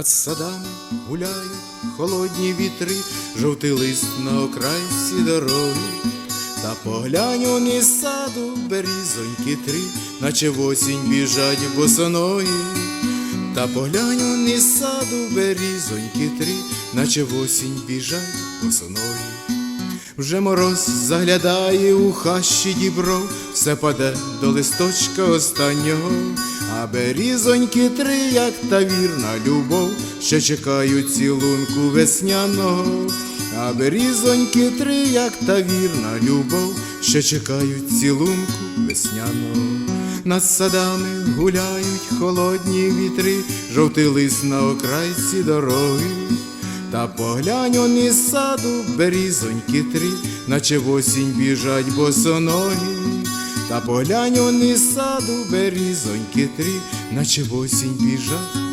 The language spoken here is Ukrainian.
Над садами гуляють холодні вітри, жовтий лист на окрайці дороги. Та поглянь он із саду берізоньки три, наче в осінь біжать босоногі. Та поглянь он із саду берізоньки три, наче в осінь біжать босоногі. Вже мороз заглядає у хащі дібров, все паде до листочка останнього, а берізоньки три, як та вірна любов, що чекають цілунку весняного, а берізоньки три, як та вірна любов, що чекають цілунку весняного. Над садами гуляють холодні вітри, жовтий лист на окрайці дороги. Та поглянь он із саду берізоньки три, наче в осінь біжать босоногі. Та поглянь он саду берізоньки три, наче в осінь біжать.